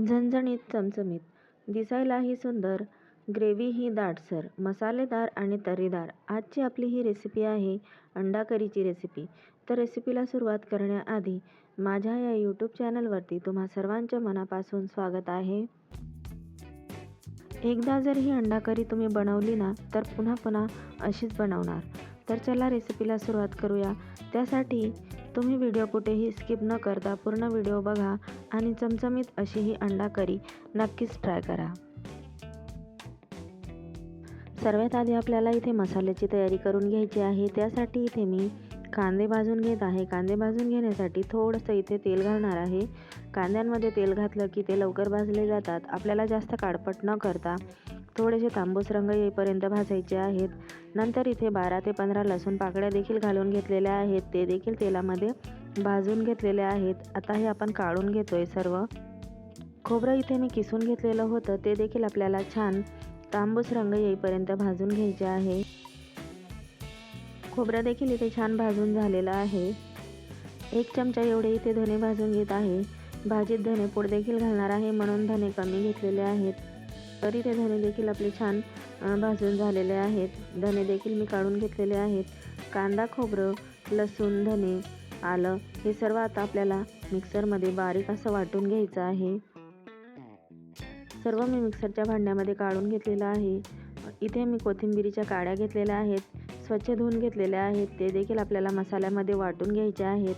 झणझणीत चमचमीत. दिसायलाही सुंदर. ग्रेव्हीही दाटसर मसालेदार आणि तर्रीदार. आजची आपली ही रेसिपी आहे अंडा करीची रेसिपी तर रेसिपीला सुरुवात करण्याआधी माझ्या या यूट्यूब चॅनलवरती तुम्हा सर्वांच्या मनापासून स्वागत आहे. एकदा जर ही अंडा करी तुम्ही बनवली ना तर पुन्हा पुन्हा अशीच बनवणार. तर चला रेसिपीला सुरुवात करूया. त्यासाठी तुम्ही व्हिडिओ कुठेही स्किप न करता पूर्ण व्हिडिओ बघा आणि चमचमीत अशी ही अंडा करी. नक्कीच ट्राय करा. सर्वात आधी आपल्याला इथे मसाल्याची तयारी करून घ्यायची आहे. त्यासाठी इथे मी कांदे भाजून घेत आहे. कांदे भाजून घेण्यासाठी थोडंसं इथे तेल घालणार आहे. कांद्यांमध्ये तेल घातलं की ते लवकर भाजले जातात. आपल्याला जास्त काळपट न करता थोडेसे तांबूस रंग येईपर्यंत भाजायचे आहेत. नंतर इथे बारा ते पंधरा लसूण पाकळ्या देखील घालून घेतलेल्या आहेत. ते देखील तेलामध्ये भाजून घेतलेले आहेत. आता हे आपण काढून घेतोय सर्व. खोबरं इथे मी किसून घेतलेलं होतं. ते देखील आपल्याला छान तांबूस रंग येईपर्यंत भाजून घ्यायचे आहे. खोबरं देखील इथे छान भाजून झालेलं आहे. एक चमचा एवढे इथे धने भाजून घेत आहे. भाजीत धने पूड देखील घालणार आहे म्हणून धने कमी घेतलेले आहेत. तरी ते धने देखील आपले छान भाजून झालेले आहेत. धने देखील मी काढून घेतलेले आहेत. कांदा खोबरं लसूण धने आलं हे सर्व आता आपल्याला मिक्सरमध्ये बारीक असं वाटून घ्यायचं आहे. सर्व मी मिक्सरच्या भांड्यामध्ये काढून घेतलेलं आहे. इथे मी कोथिंबिरीच्या काड्या घेतलेल्या आहेत. स्वच्छ धुवून घेतलेल्या आहेत. ते देखील आपल्याला मसाल्यामध्ये वाटून घ्यायचे आहेत.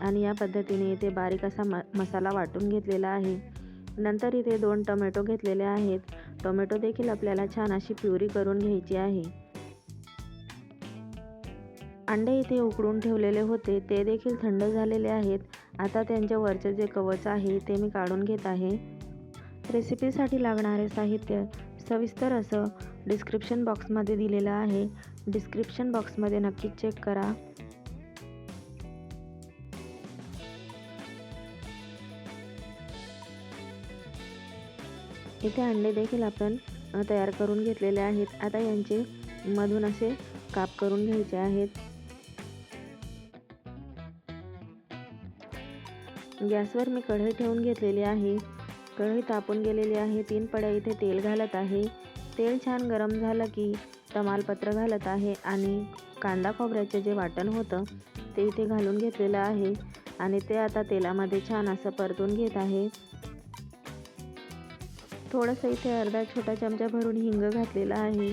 आणि या पद्धतीने इथे बारीक असा म मसाला वाटून घेतलेला आहे. नंतर इथे दोन टोमॅटो घेतलेले आहेत. टोमॅटो देखील आपल्याला छान अशी प्युरी करून घ्यायची आहे. अंडे इथे उकडून ठेवलेले होते ते देखील थंड झालेले आहेत. आता त्यांच्या वरचे जे कवच आहे ते मी काढून घेत आहे. रेसिपीसाठी लागणारे साहित्य सविस्तर असं डिस्क्रिप्शन बॉक्समध्ये दिलेलं आहे. डिस्क्रिप्शन बॉक्समध्ये नक्कीच चेक करा. इथे अंडे देखील आपण तयार करून घेतलेले आहेत. आता यांचे मधून असे काप करून घ्यायचे आहेत. गॅसवर मी कढई ठेवून घेतलेली आहे. कढई तापून गेलेली आहे. तीन पड्या इथे तेल घालत आहे. तेल छान गरम झालं की तमालपत्र घालत आहे आणि कांदा खोबऱ्याचे जे वाटण होतं ते इथे घालून घेतलेलं आहे आणि ते आता तेलामध्ये छान असं परतून घेत आहे. थोडंसं इथे अर्धा छोटा चमचा भरून हिंग घातलेला आहे.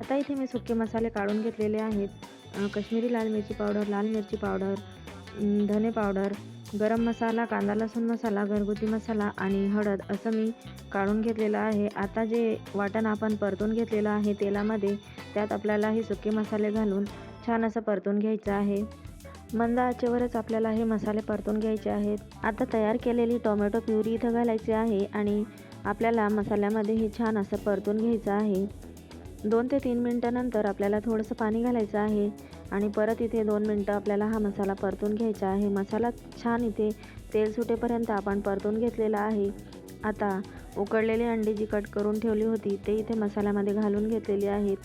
आता इथे मी सुके मसाले काढून घेतलेले आहेत. कश्मीरी लाल मिरची पावडर लाल मिरची पावडर धने पावडर गरम मसाला कांदा लसूण मसाला घरगुती मसाला आणि हळद असं मी काढून घेतलेलं आहे. आता जे वाटण आपण परतून घेतलेलं आहे तेलामध्ये त्यात आपल्याला हे सुके मसाले घालून छान असं परतून घ्यायचं आहे. मंद आचेवरच आपल्याला हे मसाले परतून घ्यायचे आहेत. आता तयार केलेली टोमॅटो प्युरी इथं घालायची आहे आणि आपल्याला मसाल्यामध्ये हे छान असं परतून घ्यायचं आहे. दोन ते तीन मिनटानंतर आपल्याला थोडंसं पाणी घालायचं आहे आणि परत इथे दोन मिनटं आपल्याला हा मसाला परतून घ्यायचा आहे. मसाला छान इथे तेल सुटेपर्यंत आपण परतून घेतलेला आहे. आता उकडलेली अंडी जी कट करून ठेवली होती ते इथे मसाल्यामध्ये घालून घेतलेली आहेत.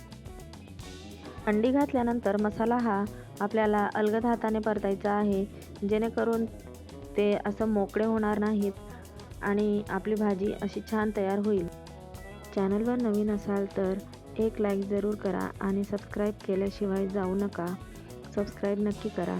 अंडी घातल्यानंतर मसाला हा आपल्याला अलगद हाताने परतायचा आहे. जेणेकरून ते असं मोकळे होणार नाहीत. आणि आपली भाजी अशी छान तयार होईल. चॅनलवर नवीन असाल तर एक लाईक जरूर करा आणि सबस्क्राईब केल्याशिवाय जाऊ नका. सबस्क्राईब नक्की करा.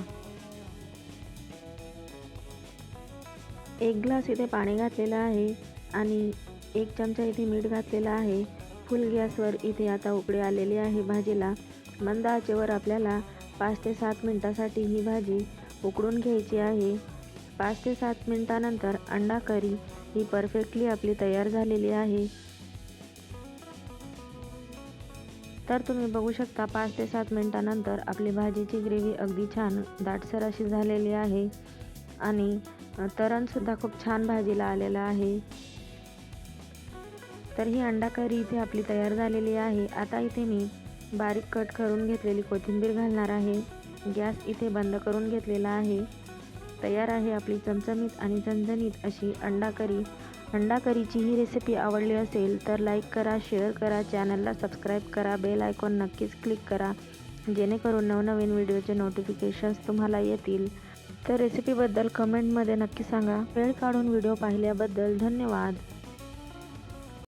एक ग्लास इथे पाणी घातलेलं आहे आणि एक चमचा इथे मीठ घातलेलं आहे. फुल गॅसवर इथे आता उकळी आलेली आहे भाजीला. मंद आचेवर आपल्याला पाच ते सात मिनटासाठी ही भाजी उकडून घ्यायची आहे. पाच ते सात मिनटानंतर अंडा करी. ही परफेक्टली आपली तयार झालेली आहे. तर तुम्ही बघू शकता पाच ते सात मिनटानंतर आपली भाजीची ग्रेव्ही अगदी छान दाटसर अशी झालेली आहे. आणि तरणसुद्धा खूप छान भाजीला आलेला आहे. तर ही अंडा करी इथे आपली तयार झालेली आहे. आता इथे मी बारीक कट करून घेतलेली कोथिंबीर घालणार आहे. गॅस इथे बंद करून घेतलेला आहे. तयार आहे आपली चमचमीत आणि झणझणीत अशी अंडा करी अंडा करीची ही रेसिपी आवडली असेल तर लाईक करा शेअर करा चॅनलला सबस्क्राईब करा बेल आयकॉन नक्कीच क्लिक करा जेणेकरून नवनवीन व्हिडिओचे नोटिफिकेशन्स तुम्हाला येतील. तर रेसिपीबद्दल कमेंटमध्ये नक्की सांगा. वेळ काढून व्हिडिओ पाहिल्याबद्दल धन्यवाद.